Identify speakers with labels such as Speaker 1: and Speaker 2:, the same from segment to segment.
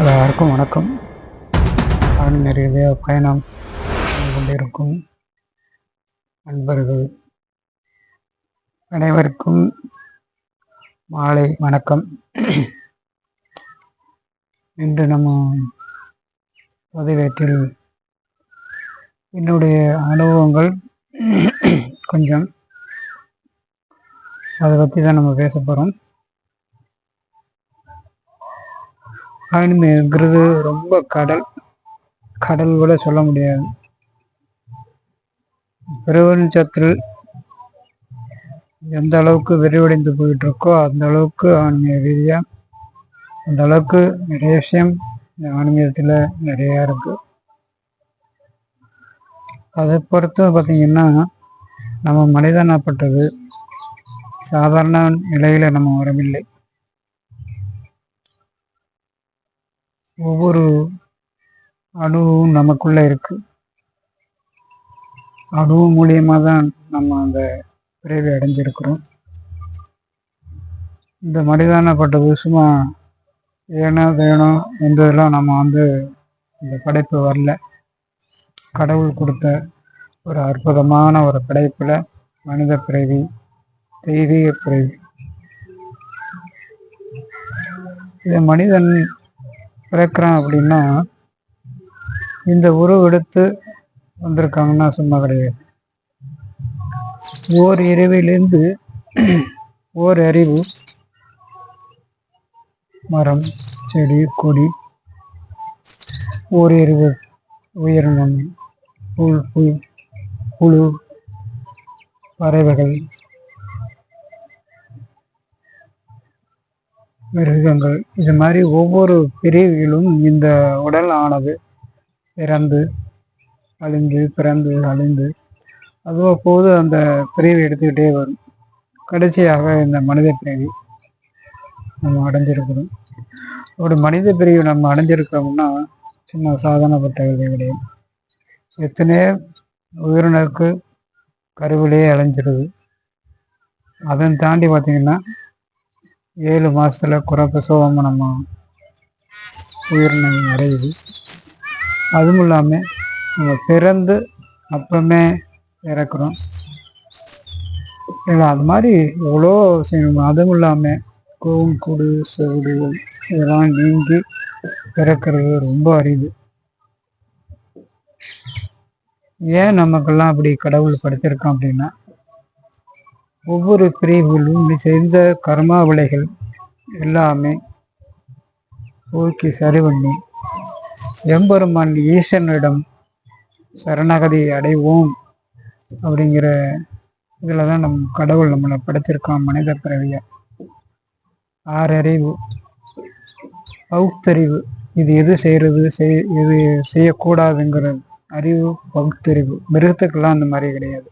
Speaker 1: எல்லாருக்கும் வணக்கம். நிறைய பயணம் கொண்டிருக்கும் நண்பர்கள் அனைவருக்கும் மாலை வணக்கம். இன்று நம்ம பதிவேட்டில் என்னுடைய அனுபவங்கள் கொஞ்சம் அதை பற்றி தான் நம்ம பேச போகிறோம் ஆன்மீகங்கிறது ரொம்ப கடல் கடல் கூட சொல்ல முடியாது. பிரபஞ்சத்தில் எந்த அளவுக்கு விரிவடைந்து போயிட்டு இருக்கோ அந்த அளவுக்கு ஆன்மீக ரீதியா அந்த அளவுக்கு நிறைய விஷயம் ஆன்மீகத்தில் நிறையா இருக்கு. அதை பொறுத்து பார்த்தீங்கன்னா நம்ம மனிதனாப்பட்டது சாதாரண நிலையில நம்ம வரவில்லை. ஒவ்வொரு அணுவும் நமக்குள்ள இருக்கு. அணு மூலியமா தான் நம்ம அந்த பிறவி அடைஞ்சிருக்கிறோம். இந்த மனிதானப்பட்டது சும்மா ஏனோ வேணும் இந்த இதெல்லாம் நம்ம வந்து இந்த படைப்பு வரல. கடவுள் கொடுத்த ஒரு அற்புதமான ஒரு படைப்பில் மனித பிறவி தெய்வீக பிறவி. இது மனிதன் பிறக்கிறான் அப்படின்னா இந்த உருவம் எடுத்து வந்திருக்காங்கன்னா சும்மா கிடையாது. ஓர் இரவிலிருந்து ஓர் அறிவு மரம் செடி கொடி ஓர் அறிவு உயிரினம் புல் புல் புழு பறவைகள் மிருகங்கள். இது மாதிரி ஒவ்வொரு பிரிவிலும் இந்த உடல் ஆனது பிறந்து அழிந்து பிறந்து அழிந்து. போது அந்த பிரிவை எடுத்துக்கிட்டே வரும். கடைசியாக இந்த மனித பிரிவு நம்ம அடைஞ்சிருக்கிறோம். ஒரு மனித பிரிவு நம்ம அடைஞ்சிருக்கோம்னா சின்ன சாதனப்பட்ட கிடையாது. எத்தனையோ உயிரினருக்கு கருவிலேயே அலைஞ்சிருது அதன் தாண்டி பார்த்தீங்கன்னா ஏழு மாதத்தில் குறப்பிரசவம் நம்ம உயிரினம் அடையுது. அதுவும் இல்லாமல் நம்ம பிறந்து அப்புறமே இறக்குறோம். அது மாதிரி எவ்வளோ செய்யணும் அதுவும் இல்லாமல் கூண் கூடு செவிடுகள் இதெல்லாம் நீங்கி பிறக்கிறது ரொம்ப அரிது. ஏன் நமக்கெல்லாம் அப்படி கடவுள் படுத்திருக்கோம் அப்படின்னா ஒவ்வொரு பிரிவுகளும் செய்த கர்மாவிலைகள் எல்லாமே. ஓகே சரி பண்ணி எம்பெருமான் ஈசனிடம் சரணகதி அடைவோம் அப்படிங்கிற இதில் தான் நம் கடவுள் நம்மளை படைச்சிருக்கான் மனித பிறவியை. ஆறறிவு. பகுத்தறிவு. இது எது செய்கிறது செய் எது செய்யக்கூடாதுங்கிற அறிவு பகுத்தறிவு. மிருகத்துக்கெல்லாம் அந்த மாதிரி கிடையாது.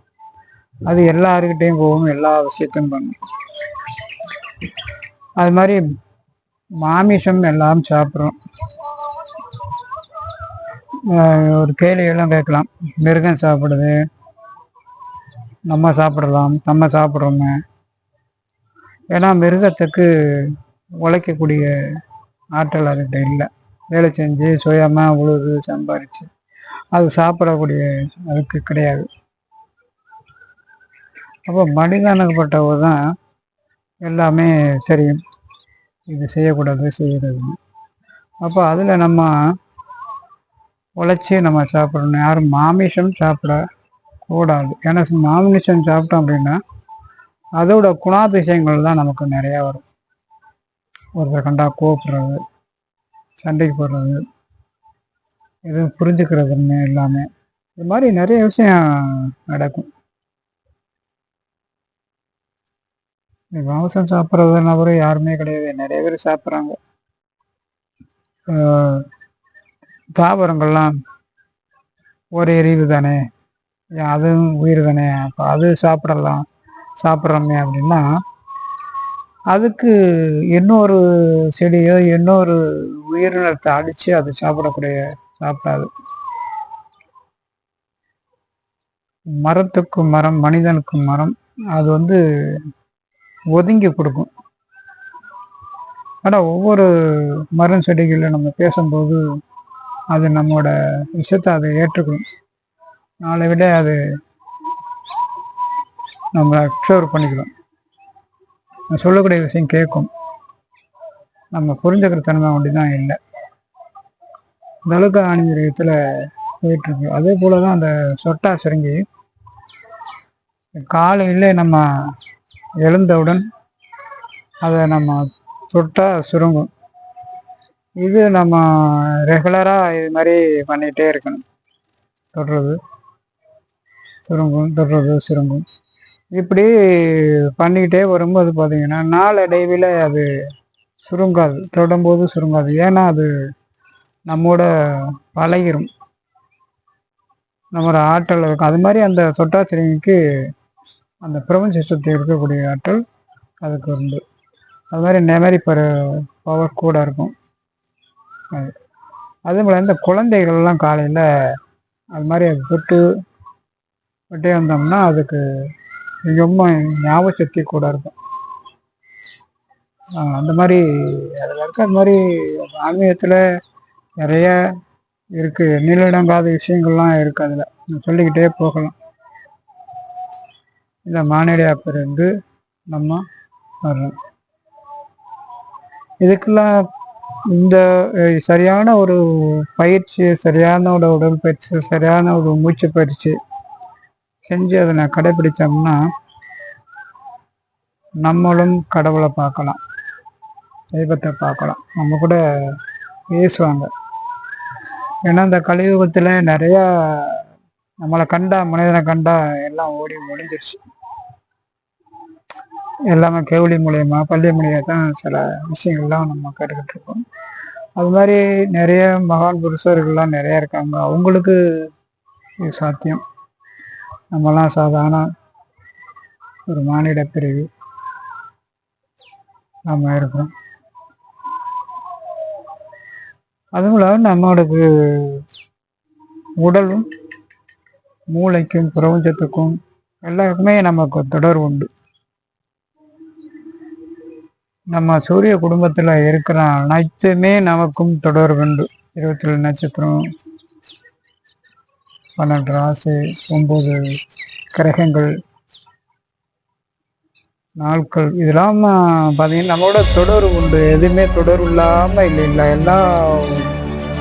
Speaker 1: அது எல்லாருக்கிட்டையும் போகும் எல்லா விஷயத்தையும் பண்ணும். அது மாதிரி மாமிசம் எல்லாம் சாப்பிட்றோம். ஒரு கேள்வியெல்லாம் கேட்கலாம். மிருகம் சாப்பிடுது. நம்ம சாப்பிடலாம் நம்ம சாப்பிட்றோமே. ஏன்னா மிருகத்துக்கு உழைக்கக்கூடிய ஆற்றல் அதுகிட்ட இல்லை. வேலை செஞ்சு சுயமாக உழுது சம்பாரிச்சு அது சாப்பிடக்கூடிய அதுக்கு கிடையாது. அப்போ மனிதனுக்குப்பட்டவர் தான் எல்லாமே தெரியும். இது செய்யக்கூடாது செய்யறதுன்னு அப்போ அதில் நம்ம உழைச்சி நம்ம சாப்பிடணும். யாரும் மாமிசம் சாப்பிட கூடாது. ஏன்னா மாமிசம் சாப்பிட்டோம் அப்படின்னா அதோட குணாதிசயங்கள் தான் நமக்கு நிறையா வரும். ஒருத்தர் கண்டா கோப்புறது சண்டைக்கு போடுறது எதுவும் புரிஞ்சுக்கிறதுன்னு எல்லாமே. இது மாதிரி நிறைய விஷயம் நடக்கும். மாംസം சாப்பிட்றது நபரும் யாருமே கிடையாது. நிறைய பேர் சாப்பிட்றாங்க. தாவரங்கள்லாம் ஒரு எரிவு தானே? அதுவும் உயிர் தானே? அப்போ அது சாப்பிடலாம். சாப்பிட்றோமே அப்படின்னா அதுக்கு இன்னொரு செடியோ இன்னொரு உயிரினத்தை அடித்து அது சாப்பிடக்கூடிய சாப்பிடாது. மரத்துக்கும் மரம் மனிதனுக்கும் மரம் அது வந்து ஒதுங்கி கொடுக்கும். ஆனால் ஒவ்வொரு மரம் செடிகளில் நம்ம பேசும்போது அது நம்மளோட விஷயத்தை அதை ஏற்றுக்கணும் நாளை விட அது நம்ம அப்சர்வ் பண்ணிக்கலாம் நான் சொல்லக்கூடிய விஷயம் கேட்கும். நம்ம புரிஞ்சுக்கிற தன்மை அப்படி தான் இல்லை. இந்த அளவுக்கு போயிட்டுருக்கு அதே போல தான் அந்த சொட்டா சுருங்கி காலையில் நம்ம எழுந்தவுடன் அதை நம்ம தொட்டா சுருங்கும். இது நம்ம ரெகுலராக இது மாதிரி பண்ணிகிட்டே இருக்கணும். தொடுறது சுருங்கும் தொடுறது சுருங்கும். இப்படி பண்ணிக்கிட்டே வரும்போது பார்த்தீங்கன்னா நாளடைவில் அது சுருங்காது. தொடும்போது சுருங்காது. ஏன்னா அது நம்மோட பழகிரும். நம்மளோட ஆற்றல் இருக்கும். அது மாதிரி அந்த சொட்டாச்சிரிக்கு அந்த பிரபஞ்ச சக்தி இருக்கக்கூடிய ஆற்றல் அதுக்கு உண்டு. அது மாதிரி நெமரி பர் பவர் கூட இருக்கும். அது அதே போல் இந்த குழந்தைகள்லாம் காலையில் அது மாதிரி அது விட்டே வந்தோம்னா அதுக்கு ரொம்ப ஞாபக சக்தி கூட இருக்கும். அந்த மாதிரி அதில் இருக்க அது மாதிரி ஆன்மீகத்தில் நிறைய இருக்குது எண்ணிலடங்காத விஷயங்கள்லாம் இருக்குது அதில். சொல்லிக்கிட்டே போகலாம். இந்த மானிட பிறந்து நம்ம வர்றோம். இதுக்கெல்லாம் இந்த சரியான ஒரு பயிற்சி சரியான ஒரு உடற்பயிற்சி சரியான ஒரு மூச்சு பயிற்சி செஞ்சு அதை நான் கடைபிடிச்சோம்னா நம்மளும் கடவுளை பார்க்கலாம். தெய்வத்தை பார்க்கலாம். நம்ம கூட பேசுவாங்க. ஏன்னா இந்த கலியுகத்தில் நிறையா நம்மளை கண்டா மனிதனை கண்டா எல்லாம் ஓடி முடிஞ்சிருச்சு எல்லாமே கேவலி மூலயமா பள்ளி மூலியமாக தான் சில விஷயங்கள்லாம் நம்ம கேட்டுக்கிட்டு இருக்கோம். அது மாதிரி நிறைய மகான் புருஷர்கள்லாம் நிறைய இருக்காங்க. அவங்களுக்கு இது சாத்தியம். நம்மலாம் சாதாரண ஒரு மானிட பிரிவு. நம்ம இருக்கிறோம். அதுபோல நம்மளுக்கு உடலும் மூளைக்கும் பிரபஞ்சத்துக்கும் எல்லாருக்குமே நமக்கு தொடர்பு உண்டு. நம்ம சூரிய குடும்பத்தில் இருக்கிற அனைத்துமே நமக்கும் தொடர்பு உண்டு இருபத்தி ஏழு நட்சத்திரம் பன்னெண்டு ராசி ஒம்பது கிரகங்கள் நாட்கள். இதெல்லாம் பார்த்தீங்கன்னா நம்மளோட தொடர்பு உண்டு எதுவுமே தொடர்பு இல்லாமல் இல்லை இல்லை எல்லாம்